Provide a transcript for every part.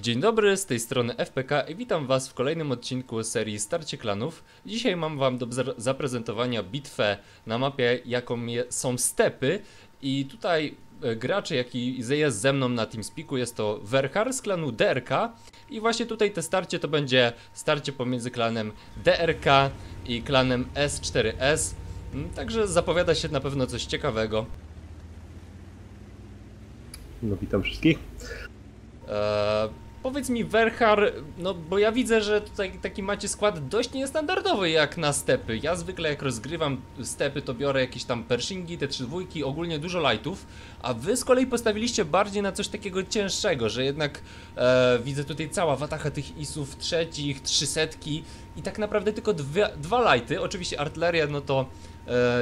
Dzień dobry, z tej strony FPK i witam Was w kolejnym odcinku serii Starcie Klanów. Dzisiaj mam Wam do zaprezentowania bitwę na mapie, jaką są stepy i tutaj e, gracze, jaki jest ze mną na TeamSpeaku jest to Werhar z klanu DRK i właśnie tutaj te starcie to będzie starcie pomiędzy klanem DRK i klanem S4S, Mm, także zapowiada się na pewno coś ciekawego. No witam wszystkich. Eee, powiedz mi, Werhar, no bo ja widzę, że tutaj taki macie skład dość niestandardowy jak na stepy. Ja zwykle jak rozgrywam stepy, to biorę jakieś tam pershingi, te trzy dwójki, ogólnie dużo lightów, a wy z kolei postawiliście bardziej na coś takiego cięższego, że jednak e, widzę tutaj cała watacha tych isów trzecich, trzysetki i tak naprawdę tylko dwie, dwa lighty. Oczywiście artyleria, no to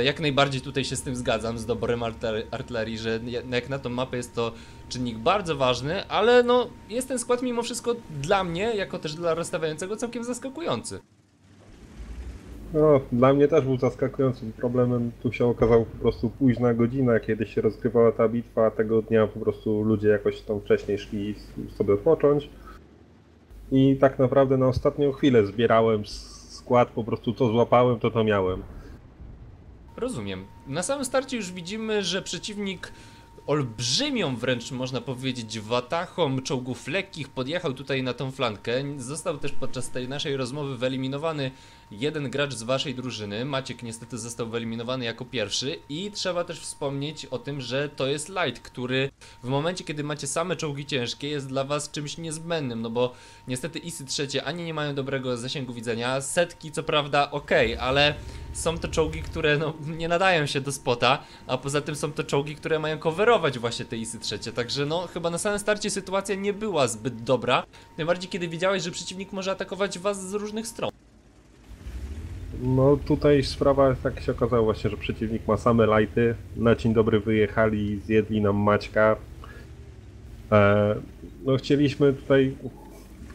jak najbardziej tutaj się z tym zgadzam, z doborem artyler- artylerii, że jak na tą mapę jest to czynnik bardzo ważny, ale no jest ten skład mimo wszystko dla mnie, jako też dla rozstawiającego całkiem zaskakujący. No, dla mnie też był zaskakującym problemem. Tu się okazała po prostu późna godzina, kiedy się rozgrywała ta bitwa. Tego dnia po prostu ludzie jakoś tam wcześniej szli sobie odpocząć. I tak naprawdę na ostatnią chwilę zbierałem skład, po prostu co złapałem, to to miałem. Rozumiem. Na samym starcie już widzimy, że przeciwnik olbrzymią wręcz można powiedzieć watachą czołgów lekkich podjechał tutaj na tą flankę. Został też podczas tej naszej rozmowy wyeliminowany jeden gracz z waszej drużyny. Maciek niestety został wyeliminowany jako pierwszy i trzeba też wspomnieć o tym, że to jest light, który w momencie kiedy macie same czołgi ciężkie jest dla was czymś niezbędnym, no bo niestety isy trzecie ani nie mają dobrego zasięgu widzenia, setki co prawda okej, ale są to czołgi, które no, nie nadają się do spota, a poza tym są to czołgi, które mają coverować właśnie te isy trzecie, także no chyba na samym starcie sytuacja nie była zbyt dobra, tym bardziej kiedy wiedziałeś, że przeciwnik może atakować was z różnych stron. No tutaj sprawa tak się okazało właśnie, że przeciwnik ma same lighty. Na dzień dobry wyjechali zjedli nam Maćka. E, no chcieliśmy tutaj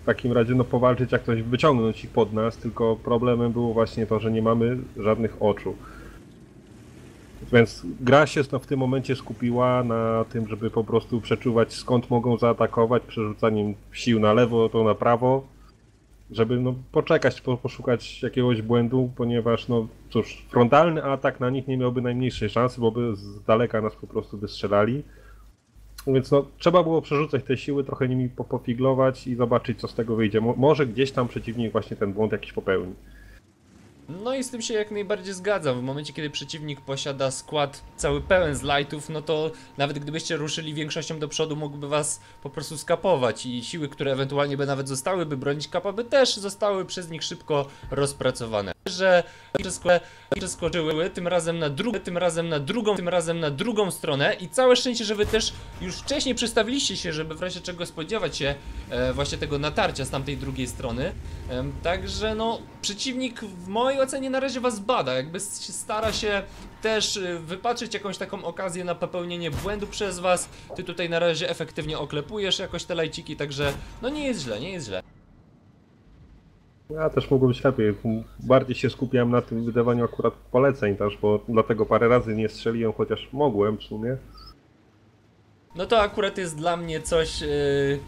w takim razie no powalczyć jak ktoś wyciągnąć ich pod nas, tylko problemem było właśnie to, że nie mamy żadnych oczu. Więc gra się no, w tym momencie skupiła na tym, żeby po prostu przeczuwać skąd mogą zaatakować, przerzucaniem sił na lewo, to na prawo, żeby no, poczekać, po, poszukać jakiegoś błędu, ponieważ no cóż, frontalny atak na nich nie miałby najmniejszej szansy, bo by z daleka nas po prostu wystrzelali. Więc no, trzeba było przerzucać te siły, trochę nimi po- pofiglować i zobaczyć, co z tego wyjdzie. Mo- może gdzieś tam przeciwnik właśnie ten błąd jakiś popełni. No i z tym się jak najbardziej zgadzam. W momencie, kiedy przeciwnik posiada skład cały pełen z lightów, no to nawet gdybyście ruszyli większością do przodu, mógłby was po prostu skapować i siły, które ewentualnie by nawet zostałyby bronić kapa, by też zostały przez nich szybko rozpracowane. Że przesko- przeskoczyły tym razem na drugą, tym razem na drugą, tym razem na drugą stronę i całe szczęście, że wy też już wcześniej przestawiliście się, żeby w razie czego spodziewać się e, właśnie tego natarcia z tamtej drugiej strony. Em, Także no, przeciwnik w mojej ocenie na razie was bada, jakby stara się też y, wypatrzyć jakąś taką okazję na popełnienie błędu przez was. Ty tutaj na razie efektywnie oklepujesz jakoś te lajciki, także no nie jest źle, nie jest źle. Ja też mogło być lepiej. Bardziej się skupiałem na tym wydawaniu akurat poleceń też, bo dlatego parę razy nie strzeliłem, chociaż mogłem w sumie. No to akurat jest dla mnie coś, yy,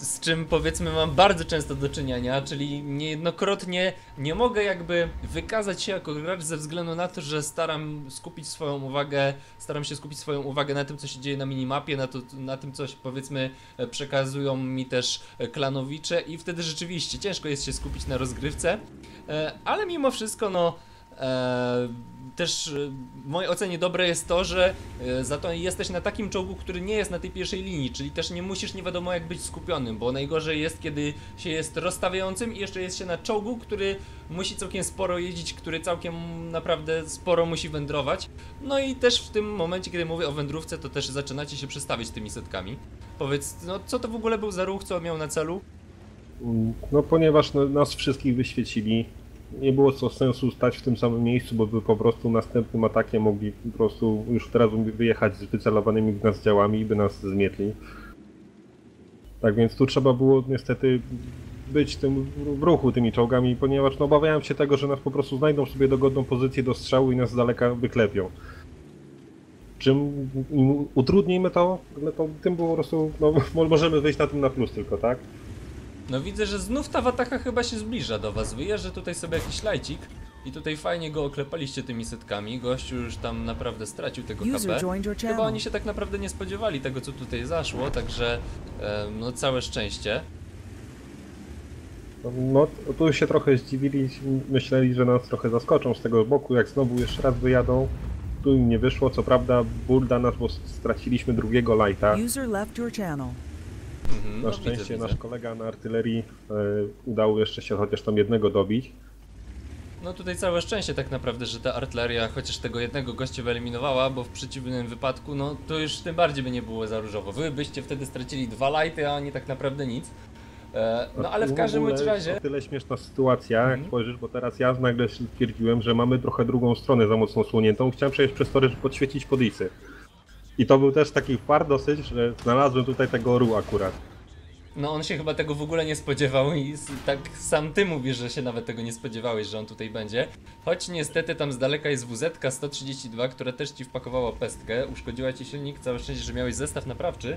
z czym powiedzmy mam bardzo często do czynienia, czyli niejednokrotnie nie mogę jakby wykazać się jako gracz ze względu na to, że staram skupić swoją uwagę, staram się skupić swoją uwagę na tym, co się dzieje na minimapie, na, to, na tym, coś powiedzmy przekazują mi też klanowicze i wtedy rzeczywiście ciężko jest się skupić na rozgrywce, e, ale mimo wszystko no też e, w mojej ocenie dobre jest to, że e, za to jesteś na takim czołgu, który nie jest na tej pierwszej linii, czyli też nie musisz nie wiadomo jak być skupionym, bo najgorzej jest, kiedy się jest rozstawiającym i jeszcze jest się na czołgu, który musi całkiem sporo jeździć, który całkiem naprawdę sporo musi wędrować. No i też w tym momencie, kiedy mówię o wędrówce, to też zaczynacie się przestawiać tymi setkami. Powiedz, no co to w ogóle był za ruch, co miał na celu? No ponieważ no, nas wszystkich wyświecili, nie było co sensu stać w tym samym miejscu, bo by po prostu następnym atakiem mogli po prostu już teraz wyjechać z wycelowanymi w nas działami i by nas zmietli. Tak więc tu trzeba było niestety być tym w ruchu tymi czołgami, ponieważ no, obawiałem się tego, że nas po prostu znajdą sobie dogodną pozycję do strzału i nas z daleka wyklepią. Czym im utrudnimy to, no to tym po prostu no, mo- możemy wyjść na tym na plus tylko, tak? No widzę, że znów ta wataka chyba się zbliża do was. Wyjeżdża tutaj sobie jakiś lajcik i tutaj fajnie go oklepaliście tymi setkami. Gościu już tam naprawdę stracił tego HP. Chyba oni się tak naprawdę nie spodziewali tego, co tutaj zaszło, także e, no całe szczęście. No, tu się trochę zdziwili, myśleli, że nas trochę zaskoczą z tego boku, jak znowu jeszcze raz wyjadą. Tu im nie wyszło, co prawda ból dla nas, bo straciliśmy drugiego lighta. User left your channel. Mhm, Na no, szczęście widzę, nasz widzę. kolega na artylerii e, udało jeszcze się chociaż tam jednego dobić. No tutaj całe szczęście tak naprawdę, że ta artyleria chociaż tego jednego gościa wyeliminowała, bo w przeciwnym wypadku, no to już tym bardziej by nie było za różowo. Wy byście wtedy stracili dwa lighty, a oni tak naprawdę nic. E, no ale w każdym razie... O tyle śmieszna sytuacja, Mhm. jak spojrzysz, bo teraz ja nagle stwierdziłem, że mamy trochę drugą stronę za mocno słoniętą. Chciałem przejść przez tory, żeby podświecić podisy. I to był też taki fart dosyć, że znalazłem tutaj tego ru akurat. No on się chyba tego w ogóle nie spodziewał i tak sam ty mówisz, że się nawet tego nie spodziewałeś, że on tutaj będzie. Choć niestety tam z daleka jest WZ 132, która też ci wpakowała pestkę, uszkodziła ci silnik, całe szczęście, że miałeś zestaw naprawczy.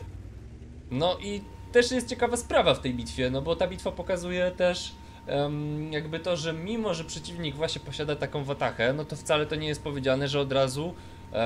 No i też jest ciekawa sprawa w tej bitwie, no bo ta bitwa pokazuje też em, jakby to, że mimo, że przeciwnik właśnie posiada taką watachę, no to wcale to nie jest powiedziane, że od razu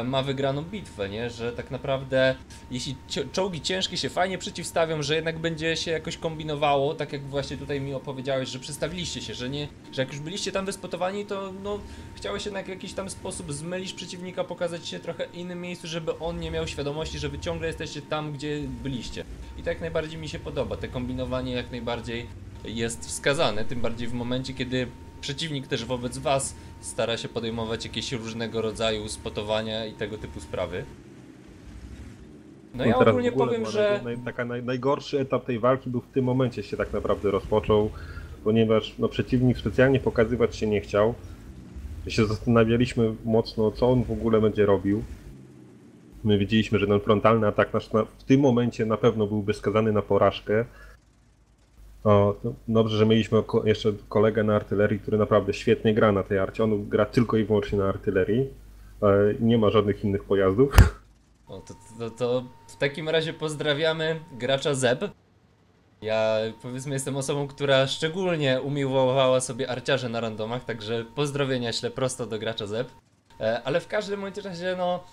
ma wygraną bitwę, nie? Że tak naprawdę jeśli czołgi ciężkie się fajnie przeciwstawią, że jednak będzie się jakoś kombinowało, tak jak właśnie tutaj mi opowiedziałeś, że przestawiliście się, że nie, że jak już byliście tam wyspotowani, to no chciałeś jednak w jakiś tam sposób zmylić przeciwnika, pokazać się trochę innym miejscu, żeby on nie miał świadomości, że wy ciągle jesteście tam, gdzie byliście. I tak najbardziej mi się podoba, te kombinowanie jak najbardziej jest wskazane, tym bardziej w momencie, kiedy przeciwnik też wobec was stara się podejmować jakieś różnego rodzaju spotowania i tego typu sprawy. No ja teraz ogólnie powiem, że... Naj, taka naj, najgorszy etap tej walki był w tym momencie się tak naprawdę rozpoczął, ponieważ no, przeciwnik specjalnie pokazywać się nie chciał. się zastanawialiśmy mocno, co on w ogóle będzie robił. My wiedzieliśmy, że ten frontalny atak nasz na, w tym momencie na pewno byłby skazany na porażkę. O, no, dobrze, że mieliśmy jeszcze kolegę na artylerii, który naprawdę świetnie gra na tej arcie. On gra tylko i wyłącznie na artylerii. E, Nie ma żadnych innych pojazdów. O, to, to, to w takim razie pozdrawiamy gracza Zeb. Ja powiedzmy jestem osobą, która szczególnie umiłowała sobie arciarze na randomach, także pozdrowienia ślę prosto do gracza Zeb. E, ale w każdym razie no...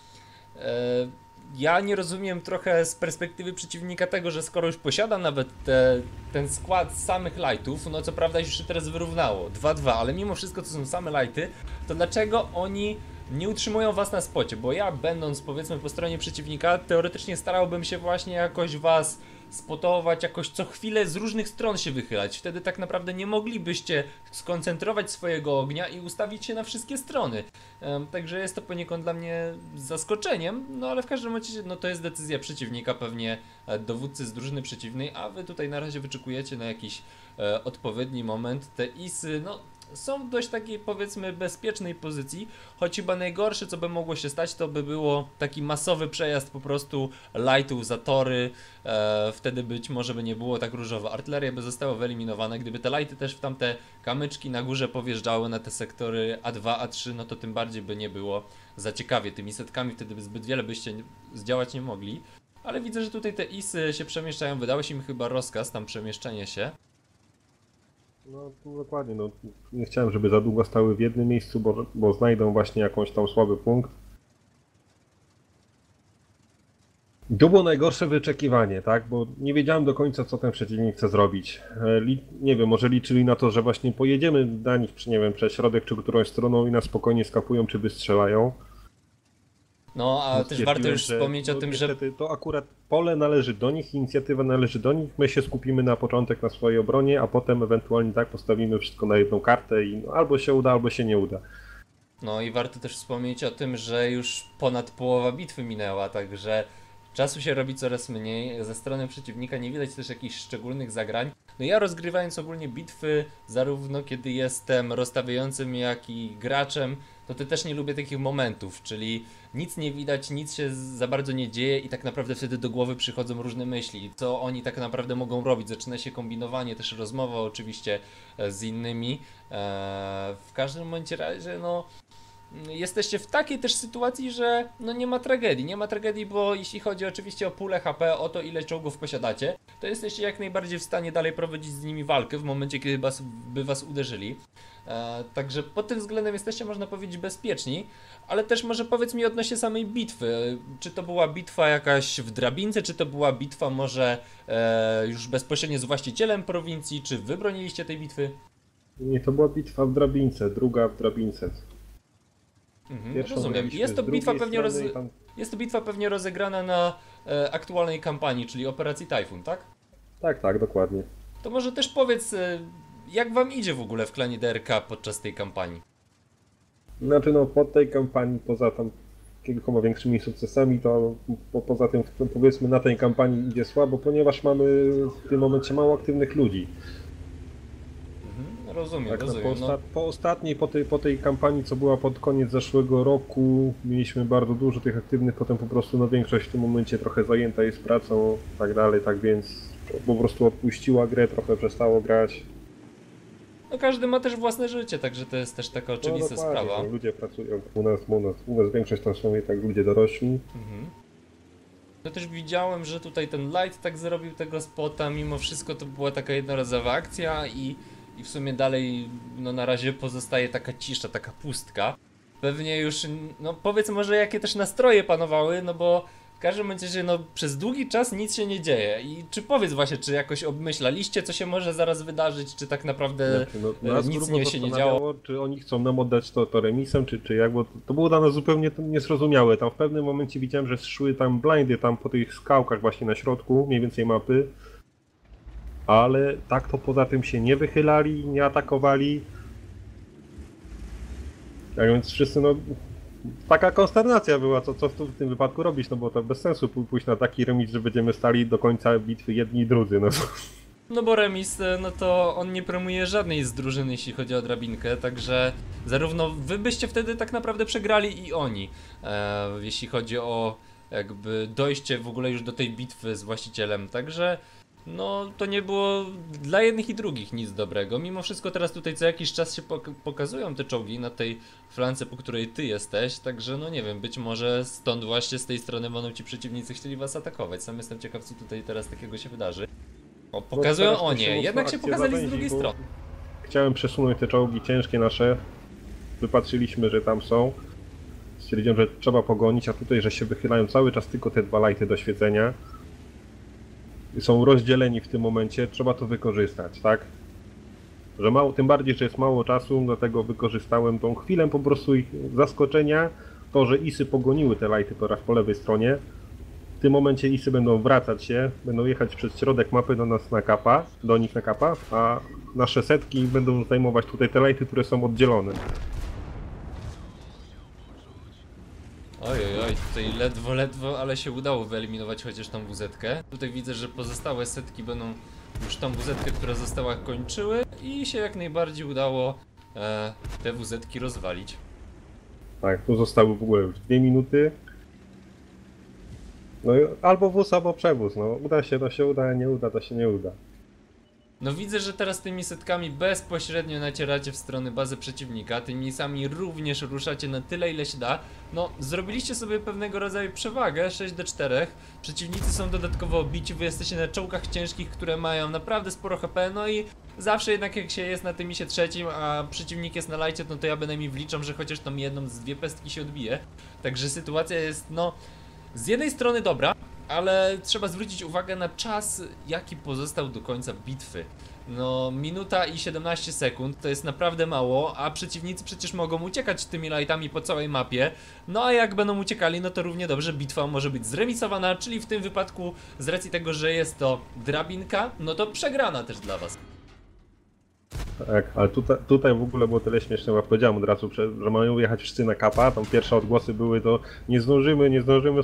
E, ja nie rozumiem trochę z perspektywy przeciwnika tego, że skoro już posiada nawet te, ten skład samych lightów, no co prawda już się teraz wyrównało 2-2, ale mimo wszystko to są same lighty, to dlaczego oni nie utrzymują was na spocie? Bo ja będąc powiedzmy po stronie przeciwnika, teoretycznie starałbym się właśnie jakoś was spotować, jakoś co chwilę z różnych stron się wychylać. Wtedy tak naprawdę nie moglibyście skoncentrować swojego ognia i ustawić się na wszystkie strony. Em, Także jest to poniekąd dla mnie zaskoczeniem, no ale w każdym razie no to jest decyzja przeciwnika, pewnie e, dowódcy z drużyny przeciwnej, a wy tutaj na razie wyczekujecie na jakiś e, odpowiedni moment. Te isy, no są w dość takiej powiedzmy bezpiecznej pozycji, choć chyba najgorsze co by mogło się stać to by było taki masowy przejazd po prostu lightów za tory, e, wtedy być może by nie było tak różowo. Artyleria by została wyeliminowana, gdyby te lighty też w tamte kamyczki na górze powjeżdżały na te sektory A2, A3, no to tym bardziej by nie było za ciekawie. Tymi setkami wtedy by zbyt wiele byście zdziałać nie mogli. Ale widzę, że tutaj te isy się przemieszczają, wydałeś im chyba rozkaz, tam przemieszczenie się. No no dokładnie, no nie chciałem, żeby za długo stały w jednym miejscu, bo, bo znajdą właśnie jakąś tam słaby punkt. To było najgorsze wyczekiwanie, tak? Bo nie wiedziałem do końca, co ten przeciwnik chce zrobić. E, nie wiem, może liczyli na to, że właśnie pojedziemy na nich, nie wiem, przez środek, czy którąś stroną i nas spokojnie skapują, czy wystrzelają. No, a też warto już wspomnieć o no, tym, że To akurat pole należy do nich, inicjatywa należy do nich. My się skupimy na początek na swojej obronie, a potem ewentualnie tak postawimy wszystko na jedną kartę i no, albo się uda, albo się nie uda. No i warto też wspomnieć o tym, że już ponad połowa bitwy minęła, także czasu się robi coraz mniej. Ze strony przeciwnika nie widać też jakichś szczególnych zagrań. No ja rozgrywając ogólnie bitwy, zarówno kiedy jestem rozstawiającym, jak i graczem, to ty też nie lubię takich momentów, czyli nic nie widać, nic się za bardzo nie dzieje i tak naprawdę wtedy do głowy przychodzą różne myśli, co oni tak naprawdę mogą robić. Zaczyna się kombinowanie, też rozmowa oczywiście e, z innymi. Eee, w każdym bądź razie, no jesteście w takiej też sytuacji, że no nie ma tragedii. Nie ma tragedii, bo jeśli chodzi oczywiście o pulę HP, o to ile czołgów posiadacie, to jesteście jak najbardziej w stanie dalej prowadzić z nimi walkę w momencie, kiedy by was uderzyli. E, także pod tym względem jesteście, można powiedzieć, bezpieczni, ale też może powiedz mi odnośnie samej bitwy. Czy to była bitwa jakaś w drabince, czy to była bitwa może e, już bezpośrednio z właścicielem prowincji, czy wy broniliście tej bitwy? Nie, to była bitwa w drabince, druga w drabince. Mhm, rozumiem. Jest to, bitwa pewnie roz... tam- Jest to bitwa pewnie rozegrana na e, aktualnej kampanii, czyli operacji Typhoon, tak? Tak, tak, dokładnie. To może też powiedz, e, jak wam idzie w ogóle w klanie DRK podczas tej kampanii? Znaczy no, po tej kampanii, poza tam kilkoma większymi sukcesami, to po, poza tym powiedzmy na tej kampanii idzie słabo, ponieważ mamy w tym momencie mało aktywnych ludzi. Mhm, rozumiem, Tak, no, po, rozumiem. osta- No, po ostatniej, po tej, po tej kampanii, co była pod koniec zeszłego roku, mieliśmy bardzo dużo tych aktywnych, potem po prostu no, większość w tym momencie trochę zajęta jest pracą, tak dalej, tak więc po prostu odpuściła grę, trochę przestało grać. No każdy ma też własne życie, także to jest też taka oczywista no, sprawa. no, ludzie pracują u nas, u nas, u nas większość to są jednak ludzie dorośli. Mhm. No też widziałem, że tutaj ten Light tak zrobił tego spota, mimo wszystko to była taka jednorazowa akcja i, i w sumie dalej no na razie pozostaje taka cisza, taka pustka. Pewnie już, no powiedz może jakie też nastroje panowały, no bo każdym razie no przez długi czas nic się nie dzieje i czy powiedz właśnie, czy jakoś obmyślaliście co się może zaraz wydarzyć, czy tak naprawdę Znaczy, no, e, nic nie się nie działo? Czy oni chcą nam oddać to, to remisem, czy, czy jak, bo to, to było dla nas zupełnie niezrozumiałe. Tam w pewnym momencie widziałem, że szły tam blindy tam po tych skałkach właśnie na środku, mniej więcej mapy. Ale tak to poza tym się nie wychylali, nie atakowali. Tak więc wszyscy no... Taka konsternacja była, co, co w tym wypadku robić, no bo to bez sensu pój- pójść na taki remis, że będziemy stali do końca bitwy jedni i drudzy, no. No bo remis, e, no to on nie promuje żadnej z drużyny, jeśli chodzi o drabinkę, także zarówno wy byście wtedy tak naprawdę przegrali i oni, e, jeśli chodzi o jakby dojście w ogóle już do tej bitwy z właścicielem, także no to nie było dla jednych i drugich nic dobrego. Mimo wszystko teraz tutaj co jakiś czas się pok pokazują te czołgi na tej flance, po której ty jesteś, także no nie wiem, być może stąd właśnie z tej strony będą ci przeciwnicy chcieli was atakować. Sam jestem ciekaw co tutaj teraz takiego się wydarzy. O, pokazują o nie, jednak się pokazali z drugiej strony. Chciałem przesunąć te czołgi ciężkie nasze. Wypatrzyliśmy, że tam są. Stwierdziłem, że trzeba pogonić, a tutaj, że się wychylają cały czas tylko te dwa lajty do świecenia. Są rozdzieleni w tym momencie, trzeba to wykorzystać, tak? Że mało, tym bardziej, że jest mało czasu, dlatego wykorzystałem tą chwilę po prostu ich zaskoczenia. To, że Isy pogoniły te lajty teraz po lewej stronie. W tym momencie Isy będą wracać się, będą jechać przez środek mapy do nas na kapa, do nich na kapa, a nasze setki będą zajmować tutaj te lajty, które są oddzielone. Oj, oj, tutaj ledwo, ledwo, ale się udało wyeliminować chociaż tą wuzetkę. Tutaj widzę, że pozostałe setki będą już tą wuzetkę, która została, kończyły i się jak najbardziej udało e, te wuzetki rozwalić. Tak, tu zostały w ogóle już dwie minuty. No albo wóz, albo przewóz. No uda się, to się uda, nie uda, to się nie uda. No widzę, że teraz tymi setkami bezpośrednio nacieracie w stronę bazy przeciwnika, tymi sami również ruszacie na tyle ile się da. No, zrobiliście sobie pewnego rodzaju przewagę, 6 do 4. Przeciwnicy są dodatkowo obici, wy jesteście na czołgach ciężkich, które mają naprawdę sporo HP, no i zawsze jednak jak się jest na tym misie trzecim, a przeciwnik jest na lajcie, no to ja bynajmniej wliczam, że chociaż tam jedną z dwie pestki się odbije. Także sytuacja jest, no, z jednej strony dobra, ale trzeba zwrócić uwagę na czas, jaki pozostał do końca bitwy. No, minuta i 17 sekund to jest naprawdę mało, a przeciwnicy przecież mogą uciekać tymi lightami po całej mapie. No a jak będą uciekali, no to równie dobrze bitwa może być zremisowana, czyli w tym wypadku z racji tego, że jest to drabinka, no to przegrana też dla was. Tak, ale tutaj, tutaj w ogóle było tyle śmieszne, bo powiedziałem od razu, że mają jechać wszyscy na kapa, tam pierwsze odgłosy były to nie zdążymy, nie zdążymy.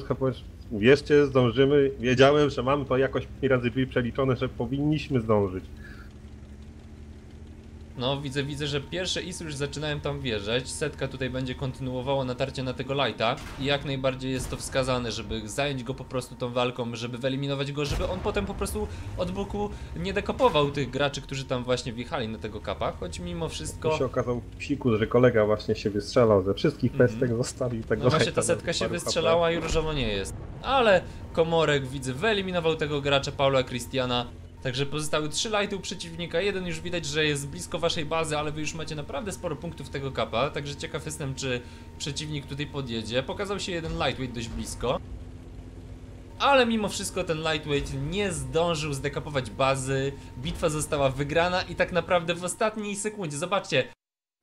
Wierzcie, zdążymy. Wiedziałem, że mam to jakoś razy przeliczone, że powinniśmy zdążyć. No, widzę, widzę, że pierwsze isy już zaczynają tam wjeżdżać. Setka tutaj będzie kontynuowała natarcie na tego lighta. I jak najbardziej jest to wskazane, żeby zająć go po prostu tą walką, żeby wyeliminować go, żeby on potem po prostu od boku nie dekopował tych graczy, którzy tam właśnie wjechali na tego kapa. Choć mimo To wszystko. się okazał psikus, że kolega właśnie się wystrzelał ze wszystkich Mhm. pestek, zostawił tego No właśnie ta setka się wystrzelała i różowo nie jest. Ale Komorek widzę wyeliminował tego gracza Paula Christiana. Także pozostały trzy lighty u przeciwnika. Jeden już widać, że jest blisko waszej bazy, ale wy już macie naprawdę sporo punktów tego kapa. Także ciekaw jestem, czy przeciwnik tutaj podjedzie. Pokazał się jeden lightweight dość blisko. Ale mimo wszystko ten lightweight nie zdążył zdekapować bazy. Bitwa została wygrana i tak naprawdę w ostatniej sekundzie, zobaczcie,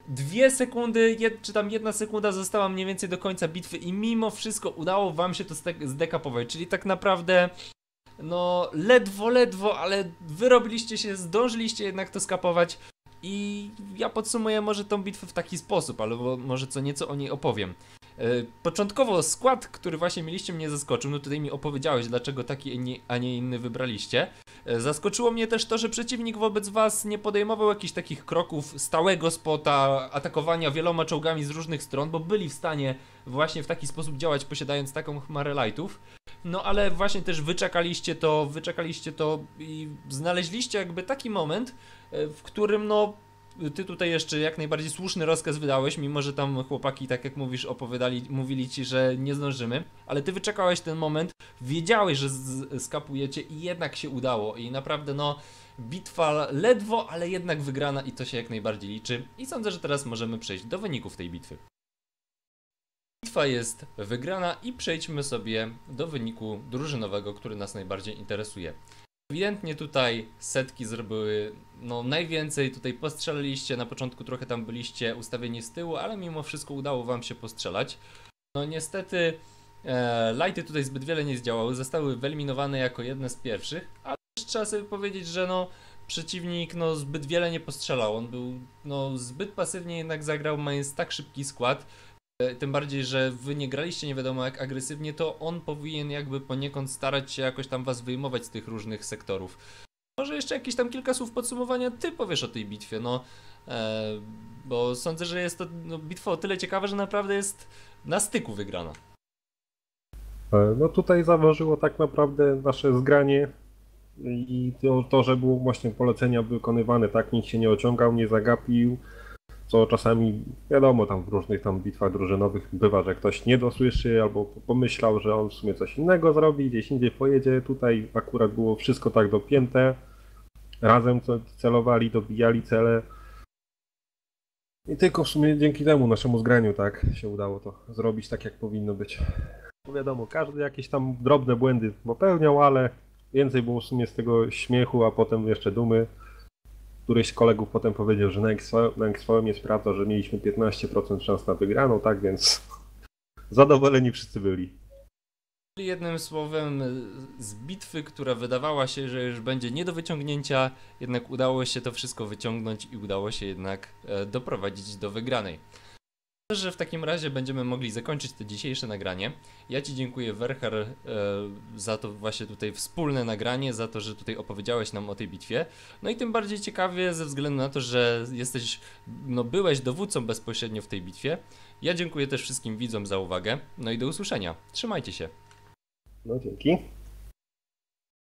Dwie sekundy, jed, czy tam jedna sekunda została mniej więcej do końca bitwy i mimo wszystko udało wam się to zdekapować, czyli tak naprawdę no ledwo, ledwo, ale wyrobiliście się, zdążyliście jednak to skapować i ja podsumuję może tą bitwę w taki sposób, albo może co nieco o niej opowiem. E, Początkowo skład, który właśnie mieliście mnie zaskoczył, no tutaj mi opowiedziałeś dlaczego taki, a nie inny wybraliście. E, Zaskoczyło mnie też to, że przeciwnik wobec was nie podejmował jakichś takich kroków stałego spota, atakowania wieloma czołgami z różnych stron, bo byli w stanie właśnie w taki sposób działać, posiadając taką chmarę lightów. No ale właśnie też wyczekaliście to, wyczekaliście to i znaleźliście jakby taki moment, e, w którym no ty tutaj jeszcze jak najbardziej słuszny rozkaz wydałeś, mimo że tam chłopaki, tak jak mówisz, opowiadali, mówili ci, że nie zdążymy, ale ty wyczekałeś ten moment, wiedziałeś, że skapujecie i jednak się udało i naprawdę no bitwa ledwo, ale jednak wygrana i to się jak najbardziej liczy i sądzę, że teraz możemy przejść do wyników tej bitwy. Bitwa jest wygrana i przejdźmy sobie do wyniku drużynowego, który nas najbardziej interesuje. Ewidentnie tutaj setki zrobiły no najwięcej, tutaj postrzelaliście, na początku trochę tam byliście ustawieni z tyłu, ale mimo wszystko udało wam się postrzelać. No niestety e, lighty tutaj zbyt wiele nie zdziałały, zostały wyeliminowane jako jedne z pierwszych, ale też trzeba sobie powiedzieć, że no przeciwnik no zbyt wiele nie postrzelał, on był no zbyt pasywnie jednak zagrał, mając tak szybki skład, Tym bardziej, że wy nie graliście nie wiadomo jak agresywnie, to on powinien jakby poniekąd starać się jakoś tam was wyjmować z tych różnych sektorów. Może jeszcze jakieś tam kilka słów podsumowania ty powiesz o tej bitwie, no. E, bo sądzę, że jest to no, bitwa o tyle ciekawa, że naprawdę jest na styku wygrana. E, No tutaj zaważyło tak naprawdę nasze zgranie i to, to, że było właśnie polecenia wykonywane, tak, nikt się nie ociągał, nie zagapił, co czasami, wiadomo, tam w różnych tam bitwach drużynowych bywa, że ktoś nie dosłyszy albo pomyślał, że on w sumie coś innego zrobi, gdzieś indziej pojedzie, tutaj akurat było wszystko tak dopięte, razem celowali, dobijali cele i tylko w sumie dzięki temu naszemu zgraniu, tak, się udało to zrobić tak, jak powinno być. Bo wiadomo, każdy jakieś tam drobne błędy popełniał, ale więcej było w sumie z tego śmiechu, a potem jeszcze dumy. Któryś z kolegów potem powiedział, że na XVM jest prawda, że mieliśmy 15% szans na wygraną, tak więc zadowoleni wszyscy byli. Jednym słowem, z bitwy, która wydawała się, że już będzie nie do wyciągnięcia, jednak udało się to wszystko wyciągnąć i udało się jednak e, doprowadzić do wygranej. Że w takim razie będziemy mogli zakończyć to dzisiejsze nagranie. Ja Ci dziękuję, Wercher, e, za to właśnie tutaj wspólne nagranie, za to, że tutaj opowiedziałeś nam o tej bitwie. No i tym bardziej ciekawie ze względu na to, że jesteś, no byłeś dowódcą bezpośrednio w tej bitwie. Ja dziękuję też wszystkim widzom za uwagę. No i do usłyszenia. Trzymajcie się. No dzięki.